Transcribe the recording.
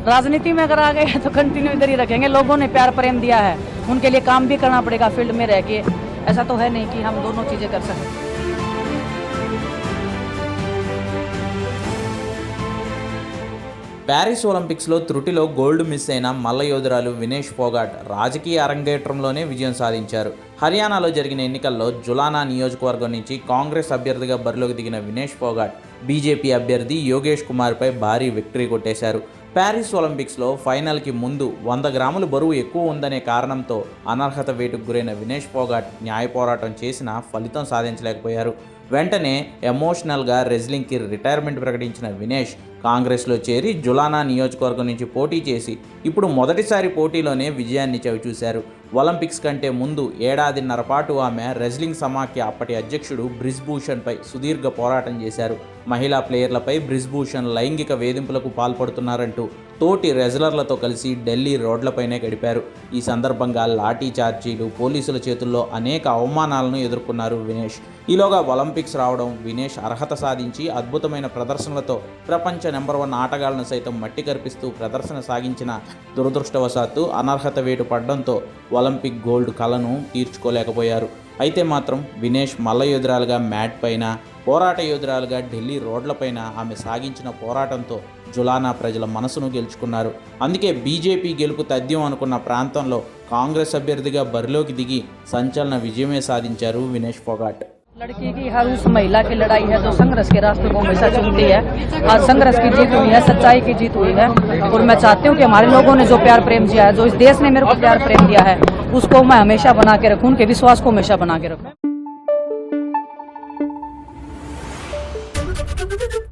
राजनीति में अगर आ गए हैं तो कंटिन्यू इधर ही रखेंगे लोगों ने प्यार प्रेम दिया है उनके लिए काम भी करना पड़ेगा फील्ड में रह के ऐसा तो है नहीं कि हम दोनों चीज़ें कर सकें ప్యారిస్ ఒలింపిక్స్లో త్రుటిలో గోల్డ్ మిస్ అయిన మల్ల యోధురాలు వినేష్ ఫోగాట్ రాజకీయ అరంగేట్రంలోనే విజయం సాధించారు హర్యానాలో జరిగిన ఎన్నికల్లో జులానా నియోజకవర్గం నుంచి కాంగ్రెస్ అభ్యర్థిగా బరిలోకి దిగిన వినేష్ ఫోగాట్ బీజేపీ అభ్యర్థి యోగేష్ కుమార్పై భారీ విక్టరీ కొట్టేశారు ప్యారిస్ ఒలింపిక్స్లో ఫైనల్కి ముందు వంద గ్రాముల బరువు ఎక్కువ ఉందనే కారణంతో అనర్హత వేటుకు గురైన వినేష్ పోగాట్ న్యాయ పోరాటం చేసినా ఫలితం సాధించలేకపోయారు. వెంటనే ఎమోషనల్గా రెజ్లింగ్కి రిటైర్మెంట్ ప్రకటించిన వినేష్ కాంగ్రెస్లో చేరి జులానా నియోజకవర్గం నుంచి పోటీ చేసి ఇప్పుడు మొదటిసారి పోటీలోనే విజయాన్ని చవిచూశారు. ఒలింపిక్స్ కంటే ముందు ఏడాదిన్నర పాటు ఆమె రెజ్లింగ్ సమాఖ్య అప్పటి అధ్యక్షుడు బ్రిజ్భూషణ్పై సుదీర్ఘ పోరాటం చేశారు. మహిళా ప్లేయర్లపై బ్రిజ్భూషణ్ లైంగిక వేధింపులకు పాల్పడుతున్నారంటూ తోటి రెజ్లర్లతో కలిసి ఢిల్లీ రోడ్లపైనే గడిపారు. ఈ సందర్భంగా లాఠీ చార్జీలు పోలీసుల చేతుల్లో అనేక అవమానాలను ఎదుర్కొన్నారు వినేష్. ఈలోగా ఒలింపిక్స్ రావడం వినేష్ అర్హత సాధించి అద్భుతమైన ప్రదర్శనలతో ప్రపంచ నెంబర్ వన్ ఆటగాళ్ళను సైతం మట్టి కరిపిస్తూ ప్రదర్శన సాగించిన దురదృష్టవశాత్తు అనర్హత వేటు పడడంతో ఒలింపిక్ గోల్డ్ కలను తీర్చుకోలేకపోయారు. అయితే మాత్రం వినేష్ మల్ల ఎదురాలుగా మ్యాట్ పైన పోరాట యోధురాలుగా ఢిల్లీ రోడ్లపైన ఆమె సాగించిన పోరాటంతో జులానా ప్రజల మనసును గెలుచుకున్నారు అందుకే బీజేపీ గెలుపు తథ్యం అనుకున్న ప్రాంతంలో కాంగ్రెస్ అభ్యర్థిగా బరిలోకి దిగి సంచలన విజయమే సాధించారు వినేష్ ఫొగాట్ लड़की की हर उस महिला की लड़ाई है जो संघर्ष के रास्ते को हमेशा चुनती है आज संघर्ष की जीत हुई है सच्चाई की जीत हुई है और मैं चाहती हूँ कि हमारे लोगों ने जो प्यार प्रेम दिया है जो इस देश ने मेरे को प्यार प्रेम दिया है उसको मैं हमेशा बना के रखूँ उनके विश्वास को हमेशा बना के रखूँ どどど。